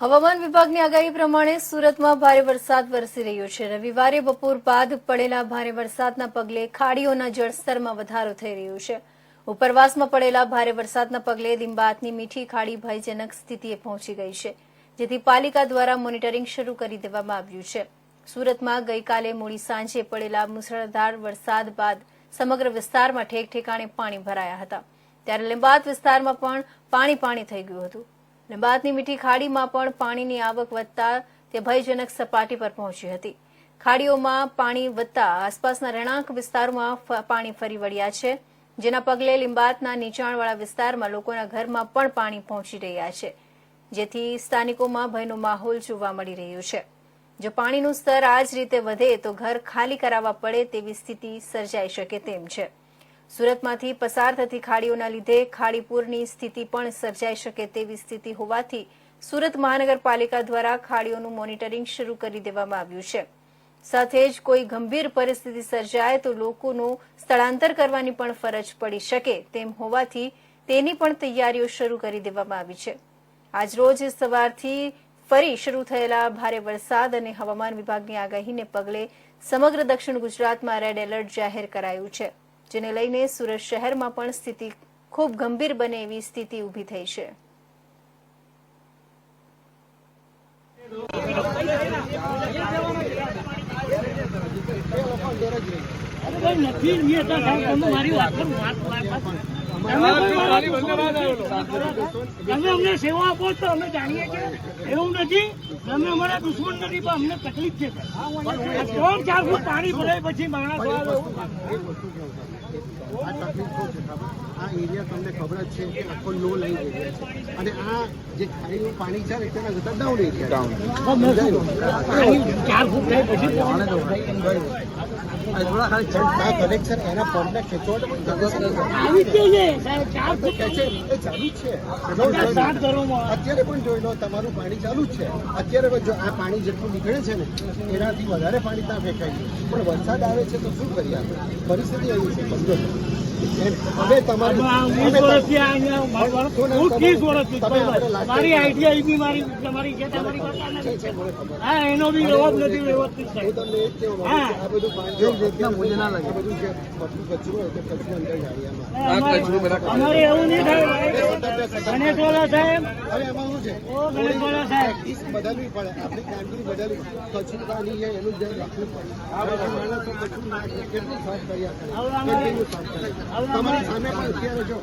હવામાન વિભાગની આગાહી પ્રમાણે સુરતમાં ભારે વરસાદ વરસી રહ્યો છે. રવિવારે બપોર બાદ પડેલા ભારે વરસાદના પગલે ખાડીઓના જળસ્તરમાં વધારો થઈ રહ્યો છે. ઉપરવાસમાં પડેલા ભારે વરસાદના પગલે લિંબાયતની મીઠી ખાડી ભયજનક સ્થિતિએ પહોંચી ગઈ છે, જેથી પાલિકા દ્વારા મોનિટરિંગ શરૂ કરી દેવામાં આવ્યું છે. સુરતમાં ગઈકાલે મોડી સાંજે પડેલા મુસળધાર વરસાદ બાદ સમગ્ર વિસ્તારમાં ઠેક ઠેકાણે પાણી ભરાયા હતા. ત્યારે લિંબાત વિસ્તારમાં પણ પાણી પાણી થઈ ગયું હતું. લિંબાયતની મીઠી ખાડીમાં પણ પાણીની આવક વધતા તે ભયજનક સપાટી પર પહોંચી હતી. ખાડીઓમાં પાણી વધતા આસપાસના રહેણાંક વિસ્તારોમાં પાણી ફરી વળ્યા છે, જેના પગલે લીંબાતના નીચાણવાળા વિસ્તારમાં લોકોના ઘરમાં પણ પાણી પહોંચી રહ્યા છે, જેથી સ્થાનિકોમાં ભયનો માહોલ જોવા મળી રહ્યો છે. જો પાણીનું સ્તર આ જ રીતે વધે તો ઘર ખાલી કરાવવા પડે તેવી સ્થિતિ સર્જાઈ શકે તેમ છે. સુરતમાંથી પસાર થતી ખાડીઓના લીધે ખાડીપુરની સ્થિતિ પણ સર્જાઈ શકે તેવી સ્થિતિ હોવાથી સુરત મહાનગરપાલિકા દ્વારા ખાડીઓનું મોનિટરિંગ શરૂ કરી દેવામાં આવ્યું છે. સાથે જ કોઈ ગંભીર પરિસ્થિતિ સર્જાય તો લોકોનું સ્થળાંતર કરવાની પણ ફરજ પડી શકે તેમ હોવાથી તેની પણ તૈયારીઓ શરૂ કરી દેવામાં આવી છે. આજરોજ સવારથી ફરી શરૂ થયેલા ભારે વરસાદ અને હવામાન વિભાગની આગાહીને પગલે સમગ્ર દક્ષિણ ગુજરાતમાં રેડ એલર્ટ જાહેર કરાયું છે. જેને લઈને સુરત શહેરમાં પણ સ્થિતિ ખૂબ ગંભીર બને એવી સ્થિતિ ઊભી થઈ છે. નથી તમે અમને સેવા આપો તો અમે જાણીએ છીએ. એવું નથી તમે અમારા દુશ્મન નથી પણ અમને તકલીફ છે ત્રણ ચાર ફૂટ પાણી ભરાય પછી માણસ આ તકલીફો છે આ એરિયા તમને ખબર જ છે કે આખો લો લઈ ગયો છે. અને આ જે ખાડીનું પાણી છે ને તેના કરતા ડાઉન એરિયા ડાઉન ચાર ફૂટ પછી આ એના જગ્યા છે. આવી છે. અત્યારે પણ જોઈ લો તમારું પાણી ચાલુ જ છે. અત્યારે જો આ પાણી જેટલું નીકળે છે ને એનાથી વધારે પાણી ત્યાં ફેંકાય છે પણ વરસાદ આવે છે તો શું કરીએ આપણે? પરિસ્થિતિ એવી છે. મારી આઈડિયા એ બી મારી તમારી છે તમારી હા એનો બી જવાબ નથી વ્યવસ્થિત જ જે અમારે એવું નહીં થાય ગણેશવાલા સાહેબ. ગણેશવાલા સાહેબ. પ્રેક્ટિસ બદલવી પડે. આપણી કામગીરી બદલવી કચરું પાણી છે એનું ધ્યાન રાખવું પડે. હવે માણસો કચરું નાખે કેટલું સાફ કર્યા કરે? કેટલું સાફ કરે? તમારી સામે પણ અત્યારે જો